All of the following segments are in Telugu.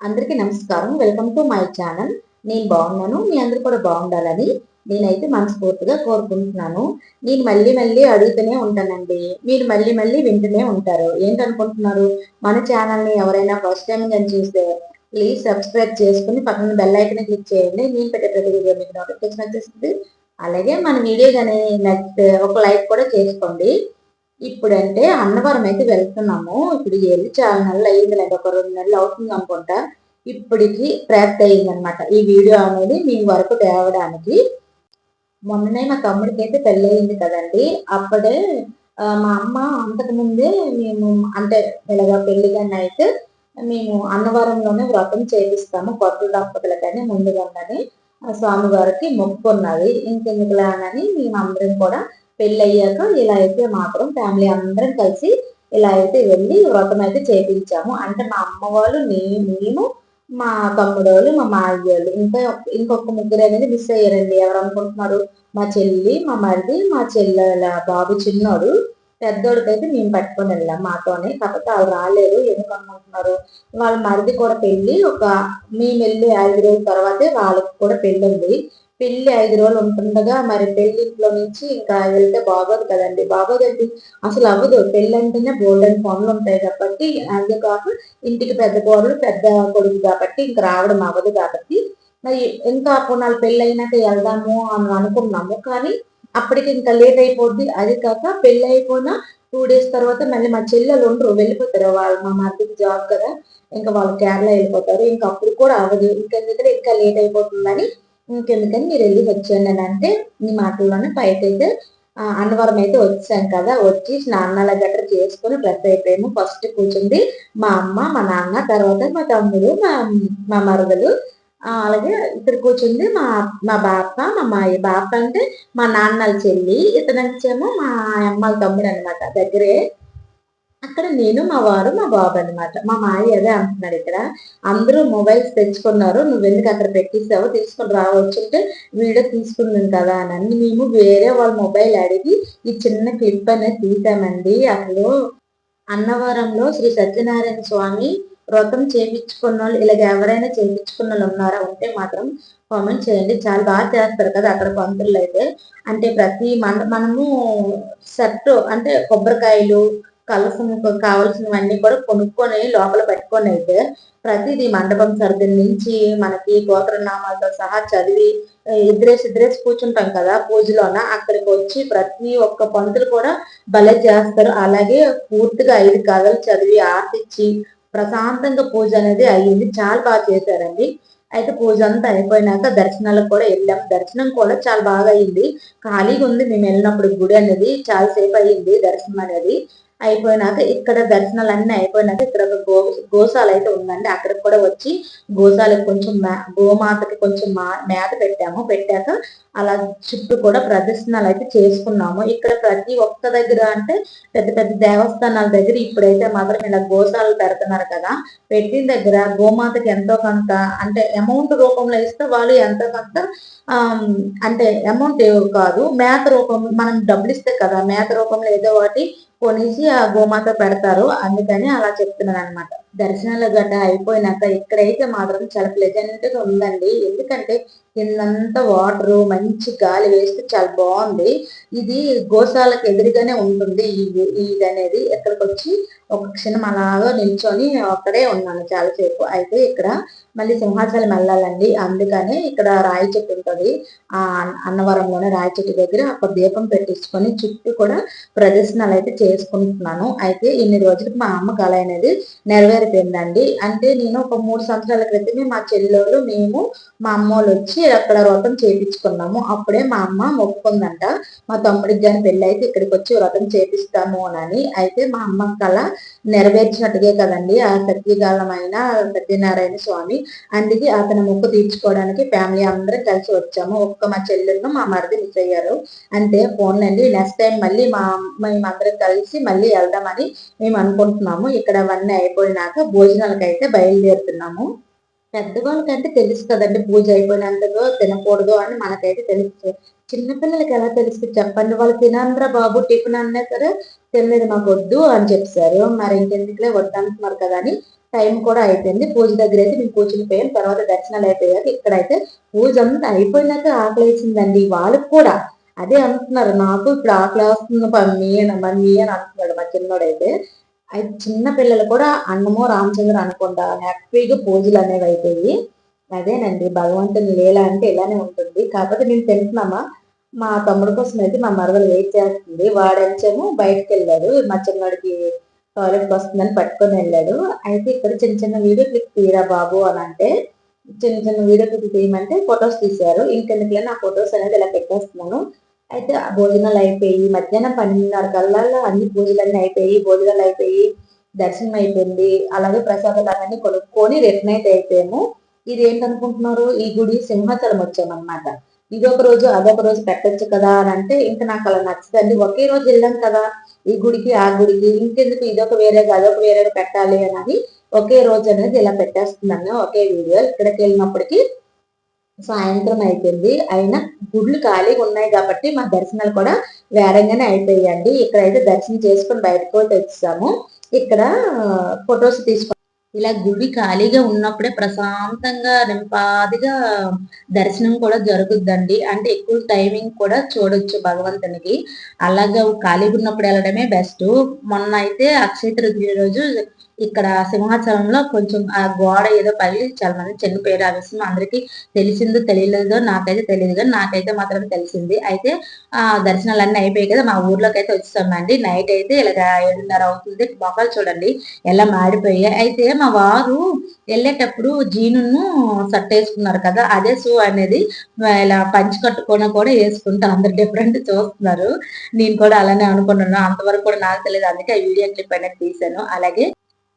అందరికీ నమస్కారం. వెల్కమ్ టు మై ఛానల్ నేను బాగున్నాను. మీ అందరు కూడా బాగుండాలని నేనైతే మనస్ఫూర్తిగా కోరుకుంటున్నాను. నేను మళ్ళీ మళ్ళీ అడుగుతూనే ఉంటానండి. మీరు మళ్ళీ మళ్ళీ వింటూనే ఉంటారు. ఏంటనుకుంటున్నారు? మన ఛానల్ని ఎవరైనా ఫస్ట్ టైం కానీ చూస్తే ప్లీజ్ సబ్స్క్రైబ్ చేసుకుని పక్కన బెల్ ఐకన్ క్లిక్ చేయండి. నేను పెట్టే ప్రతి వీడియో మీకు నోటిఫికేషన్ వచ్చేస్తుంది. అలాగే మన వీడియో కానీ నెక్స్ట్ ఒక లైక్ కూడా చేసుకోండి. ఇప్పుడంటే అన్నవరం అయితే వెళ్తున్నాము. ఇప్పుడు వెళ్ళి చాలా నెలలు అయ్యింది ఒక రెండు నెలలు అవుతుంది అనుకుంటా. ఇప్పటికి ప్రాప్తి అయ్యిందనమాట ఈ వీడియో అనేది మీ వరకు తేవడానికి. మొన్ననే మా తమ్ముడికి అయితే పెళ్ళి అయింది కదండి. అప్పుడే మా అమ్మ అంతకుముందే మేము అంటే ఇలాగా పెళ్ళి కానీ అయితే మేము అన్నవరంలోనే వ్రతం చేపిస్తాము. కొత్త దంపతులకని ముందుగానే. స్వామివారికి మొక్కున్నది ఇంకెందుకులా అని మేము అందరం కూడా పెళ్ళయ్యాక ఇలా అయితే మాత్రం ఫ్యామిలీ అందరం కలిసి ఇలా అయితే వెళ్ళి వ్రతం అయితే చేపించాము. అంటే మా అమ్మ వాళ్ళు నేను మా తమ్ముడు వాళ్ళు మా మావి వాళ్ళు ఇంకా ఇంకొక ముగ్గురు అనేది మిస్ అయ్యారండి. ఎవరు అనుకుంటున్నారు మా చెల్లి మా మరిది మా చెల్లెల బాబు చిన్నోడు. పెద్దోడికైతే మేము పట్టుకొని వెళ్ళాం మాతోనే. కాకపోతే వాళ్ళు రాలేదు. ఎందుకు అనుకుంటున్నారు వాళ్ళ మరిది కూడా పెళ్ళి ఒక మేము వెళ్ళి ఐదు రోజుల తర్వాతే వాళ్ళకి కూడా పెళ్ళి ఉంది. పెళ్ళి ఐదు రోజులు ఉంటుండగా మరి పెళ్ళింట్లో నుంచి ఇంకా వెళ్తే బాగోదు కదండి. బాగోదండి అసలు అవ్వదు. పెళ్ళి అంటేనే బోల్డెన్ పనులు ఉంటాయి కాబట్టి కాక ఇంటికి పెద్ద కోడలు పెద్ద కొడుకు కాబట్టి ఇంకా రావడం అవ్వదు కాబట్టి మరి ఇంకా పునాలు పెళ్ళి అయినాక వెళ్దాము అని అనుకున్నాము. కానీ అప్పటికి ఇంకా లేట్ అయిపోద్ది. అది కాక పెళ్ళి అయిపోయినా టూ డేస్ తర్వాత మళ్ళీ మా చెల్లెలు ఉండరు. వెళ్ళిపోతారు. వాళ్ళు మా మద్దతు జాబ్ కదా. ఇంకా వాళ్ళు కేరళ వెళ్ళిపోతారు. ఇంకా అప్పుడు కూడా అవ్వదు. ఇంకా ఇంకా లేట్ అయిపోతుందని ఇంకెందుకని మీరు వెళ్ళి వచ్చాను అని అంటే మీ మాటల్లోనే పైకైతే అన్నవరం అయితే వచ్చాం కదా. వచ్చి స్నానాల గట్ర చేసుకుని డ్రెస్ అయిపోయాము. ఫస్ట్ కూర్చుంది మా అమ్మ మా నాన్న తర్వాత మా తమ్ముడు మా మా మరదలు. అలాగే ఇక్కడ కూర్చుంది మా మా బాప మా మాయ బాప అంటే మా నాన్నల చెల్లి. ఇతనిచ్చేమో మా అమ్మ తమ్ముడు అనమాట దగ్గరే అక్కడ నేను మా వారు మా బాబు అనమాట మా మాయ అదే అంటున్నాడు ఇక్కడ. అందరూ మొబైల్స్ తెచ్చుకున్నారు. నువ్వెందుకు అక్కడ పెట్టిస్తావో తీసుకుని రావచ్చు అంటే వీడియో తీసుకుందాం కదా అని మేము వేరే వాళ్ళ మొబైల్ అడిగి ఈ చిన్న క్లిప్ అనేది తీసామండి. అసలు అన్నవరంలో శ్రీ సత్యనారాయణ స్వామి వ్రతం చేయించుకున్న వాళ్ళు ఇలాగ ఎవరైనా చేయించుకున్న వాళ్ళు ఉన్నారా ఉంటే మాత్రం కామెంట్ చేయండి. చాలా బాగా చేస్తారు కదా అక్కడ పంతులు అయితే. అంటే ప్రతి మన మనము సెట్ అంటే కొబ్బరికాయలు కలసం కావాల్సినవన్నీ కూడా కొనుక్కొని లోపల పెట్టుకొని అయితే ప్రతిదీ మండపం సర్ది నుంచి మనకి గోత్రనామాలతో సహా చదివి ఇద్దరేసి ఇద్దరేసి కూర్చుంటాం కదా పూజలోన. అక్కడికి వచ్చి ప్రతి ఒక్క పంతులు కూడా భలే చేస్తారు. అలాగే పూర్తిగా ఐదు కథలు చదివి ఆర్తిచ్చి ప్రశాంతంగా పూజ అనేది అయ్యింది. చాలా బాగా చేశారండి. అయితే పూజ అంతా అయిపోయినాక దర్శనాలకు కూడా వెళ్ళాం. దర్శనం కూడా చాలా బాగా అయింది ఖాళీగా ఉంది. మేము వెళ్ళినప్పుడు గుడి అనేది చాలా సేపు అయ్యింది దర్శనం అనేది. అయిపోయినాక ఇక్కడ దర్శనాలు అన్నీ అయిపోయినాక ఇక్కడ ఒక గో గోశాల అయితే ఉందండి. అక్కడికి కూడా వచ్చి గోశాలకు కొంచెం గోమాతకి కొంచెం మా మేత పెట్టాము. పెట్టాక అలా చుట్టూ కూడా ప్రదర్శనలు అయితే చేసుకున్నాము. ఇక్కడ ప్రతి ఒక్క దగ్గర అంటే పెద్ద పెద్ద దేవస్థానాల దగ్గర ఇప్పుడైతే మాత్రం ఇలా గోశాలలు పెడుతున్నారు కదా. పెట్టిన దగ్గర గోమాతకి ఎంతో కొంత అంటే అమౌంట్ రూపంలో ఇస్తే వాళ్ళు ఎంతో కొంత అంటే అమౌంట్ కాదు. మేత రూపం మనం డబ్బులు ఇస్తే కదా. మేత రూపంలో ఏదో ఒకటి కొనేసి ఆ గోమాత పెడతారు. అందుకని అలా చెప్తున్నాను అనమాట దర్శనాలు గడ్డ అయిపోయినాక ఇక్కడైతే మాత్రం చాలా ప్లెజెంట్గా ఉందండి. ఎందుకంటే కిందంతా వాటర్ మంచి గాలి వేస్తే చాలా బాగుంది. ఇది గోశాలకు ఎదురుగానే ఉంటుంది. ఇది అనేది ఇక్కడికి వచ్చి ఒక క్షణం అలాగా నిల్చొని అక్కడే ఉన్నాను చాలాసేపు. అయితే ఇక్కడ మళ్ళీ సింహాచలం వెళ్ళాలండి. అందుకనే ఇక్కడ రాయి చెట్టు ఉంటుంది. ఆ అన్నవరంలోనే రాయి చెట్టు దగ్గర అక్కడ దీపం పెట్టించుకొని చుట్టూ కూడా ప్రదర్శనలు అయితే చేసుకుంటున్నాను. అయితే ఇన్ని రోజులకు మా అమ్మ కళ అనేది నెరవేరు సరిపోయిందండి. అంటే నేను ఒక మూడు సంవత్సరాల క్రితమే మా చెల్లెళ్ళు మేము మా అమ్మోళ్ళు వచ్చి అక్కడ వ్రతం చేయించుకున్నాము అప్పుడే మా అమ్మ మొక్కుందంట మా తమ్ముడికి కానీ పెళ్ళి అయితే ఇక్కడికి వచ్చి వ్రతం చేపిస్తాము అని అయితే మా అమ్మ కళ నెరవేర్చినట్టుగే కదండి ఆ సత్యకాలమైన సత్యనారాయణ స్వామి. అందుకే అతని మొక్కు తీర్చుకోవడానికి ఫ్యామిలీ అందరం కలిసి వచ్చాము. ఒక్క మా చెల్లెలను మా మరిది మిస్ అయ్యారు. అంటే ఫోన్లండి నెక్స్ట్ టైం మళ్ళీ మా మేమందరం కలిసి మళ్ళీ వెళ్దామని మేము అనుకుంటున్నాము. ఇక్కడ అవన్నీ అయిపోయినాక భోజనాలకు భోజనాలకైతే బయలుదేరుతున్నాము. పెద్దవాళ్ళకంటే తెలుసు కదండి పూజ అయిపోయినందుకు తినకూడదు అని మనకైతే తెలుసు. చిన్నపిల్లలకి ఎలా తెలుసు? చెప్పండి వాళ్ళు తినంద్రా బాబు టిఫిన్ అన్నా సరే తినలేదు మాకు వద్దు అని చెప్పారు. మరి ఇంకెందుకులే వద్దు అంటున్నారు కదా అని టైం కూడా అయిపోయింది. పూజ దగ్గర అయితే మేము కూర్చుని పోయాం. తర్వాత దర్శనాలు అయిపోయాక ఇక్కడైతే పూజ అంతా అయిపోయినాక ఆకలి వేసిందండి. వాళ్ళకి కూడా అదే అంటున్నారు. నాకు ఇప్పుడు ఆకలి వస్తుంది మమ్మీ అని మమ్మీ అని అంటున్నాడు మా చిన్నోడైతే. అయితే చిన్న పిల్లలు కూడా అన్నమో రామచంద్ర అనుకుంటా. హ్యాపీగా పూజలు అనేవి అయిపోయి అదేనండి భగవంతుని లీల అంటే ఇలానే ఉంటుంది. కాకపోతే నేను తింటున్నామా? మా తమ్ముడు కోసం అయితే మా మరదలు వెయిట్ చేస్తుంది. వాడంచేమో బయటకు వెళ్ళాడు. మా చిన్నవాడికి టాయిలెట్ వస్తుందని పట్టుకొని వెళ్ళాడు. అయితే ఇక్కడ చిన్న చిన్న వీడియో క్లిప్ తీరా బాబు అని అంటే చిన్న చిన్న వీడియో క్లిప్ తీయమంటే ఫొటోస్ తీశారు. ఇంకెందుకులే నా ఫొటోస్ అనేది ఇలా పెట్టేస్తున్నాను. అయితే ఆ భోజనాలు అయిపోయి మధ్యాహ్నం పన్నెండున్నర కల్లా అన్ని పూజలన్నీ అయిపోయి భోజనాలు అయిపోయి దర్శనం అయిపోయింది. అలాగే ప్రసాదాలు అవన్నీ కొనుక్కొని రిటర్న్ అయితే అయిపోయాము. ఇది ఏంటనుకుంటున్నారు? ఈ గుడి సింహాచలం వచ్చామన్నమాట. ఇది ఒక రోజు అదొక రోజు పెట్టచ్చు కదా అని అంటే ఇంకా నాకు అలా నచ్చదండి. ఒకే రోజు వెళ్ళాం కదా ఈ గుడికి ఆ గుడికి. ఇంకెందుకు? ఇదొక వేరే అదొక వేరే పెట్టాలి అని ఒకే రోజు అనేది ఇలా పెట్టేస్తున్నాను. ఒకే వీడియో. ఇక్కడికి వెళ్ళినప్పటికీ సాయంత్రం అయిపోయింది. అయినా గుడ్లు ఖాళీగా ఉన్నాయి కాబట్టి మా దర్శనాలు కూడా వేరంగానే అయిపోయాయండి. ఇక్కడైతే దర్శనం చేసుకొని బయటకు వచ్చాము. ఇక్కడ ఫొటోస్ తీసుకొని ఇలా గుడి ఖాళీగా ఉన్నప్పుడే ప్రశాంతంగా నింపాదిగా దర్శనం కూడా జరుగుద్దండి. అంటే ఎక్కువ టైమింగ్ కూడా చూడొచ్చు భగవంతునికి. అలాగే ఖాళీగా ఉన్నప్పుడు వెళ్ళడమే బెస్ట్. మొన్న అయితే అక్షయ తృతీయ రోజు ఇక్కడ సింహాచలంలో కొంచెం ఆ గోడ ఏదో పగిలి చాలా మంది చనిపోయారు. ఆ విషయం అందరికీ తెలిసిందో తెలియలేదో నాకైతే తెలియదు కానీ నాకైతే మాత్రం తెలిసింది. అయితే ఆ దర్శనాలన్నీ అయిపోయాయి కదా మా ఊర్లోకి అయితే వచ్చేసామండి. నైట్ అయితే ఇలా ఏడున్నర అవుతుంది. మొక్కలు చూడండి ఎలా మాడిపోయాయి అయితే మా వారు వెళ్ళేటప్పుడు జీనును సట్ వేసుకున్నారు కదా అదే షూ అనేది ఇలా పంచి కట్టుకొని కూడా వేసుకుంటాను అందరు డిఫరెంట్ చూస్తున్నారు. నేను కూడా అలానే అనుకుంటున్నాను అంతవరకు కూడా నాకు తెలియదు. అందుకే ఆ వీడియో క్లిప్ అనేది తీశాను. అలాగే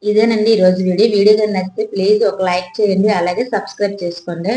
ఇదేనండి ఈరోజు వీడియో. వీడియో నచ్చితే ప్లీజ్ ఒక లైక్ చేయండి అలాగే సబ్స్క్రైబ్ చేసుకోండి.